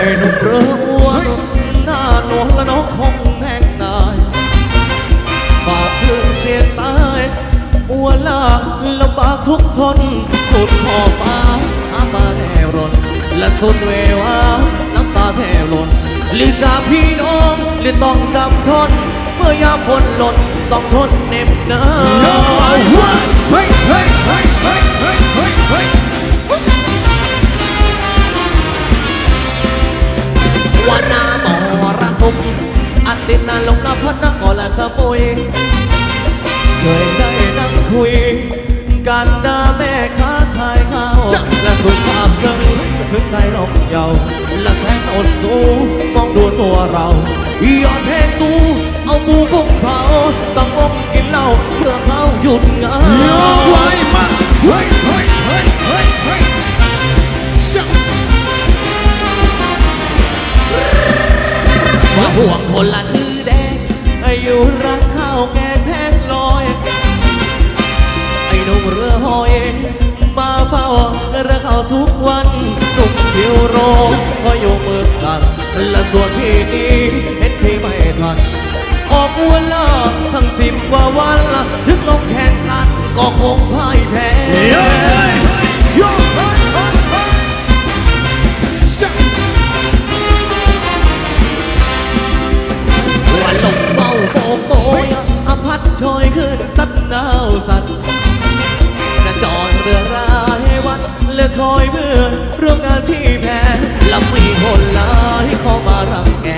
ไอหนุ่มเรืออ้วนหน้าหนวลและน้องคงแห้งนายฝากเพื่อนเสียตายอ้วนลากลำบากทุกทน สุดขอบฟ้าอามาแน่รน และสุดเววาน้ำตาแทบหล่นหรือจากพี่น้องหรือต้องจำทน เมื่อยามฝนหล่นต้องทนเหน็บหนาว เฮ้ยเฮ้ยเฮ้ย วันนาบอระสุมอันดินนาลงนาพัดนักกอละสะปุยเคยได้นั่งคุย กันดาแม่ค้าขายข้าวและสุดสาบซึ้งถึงใจนกเยาและแสนอดสูมองดูตัวเรายอดเพนตูเอาปูกุ้งเผาต้องอมกินเหล้าเพื่อเขาหยุด ห่วงคนละชื่อแดงอายุรักข้าวแกงแพงลอยไอ้นุ่มเรือหอยมาเฝ้าเรือเขาวทุกวันหนุ่มเดียวโรก็อยู่มือกันและส่วนพี่นี้เห็นที่ไม่ทันออกอวนละทั้งสิบกว่าวันละถึงลงแข่งขันก็คงพ่ายแพ้ ดชอยขึ้นสัดหนาวสั่นกระจอนเรือราให้วัดและคอยเมื่อร่วมงานที่แพ้และมีคนลายขอมารังแก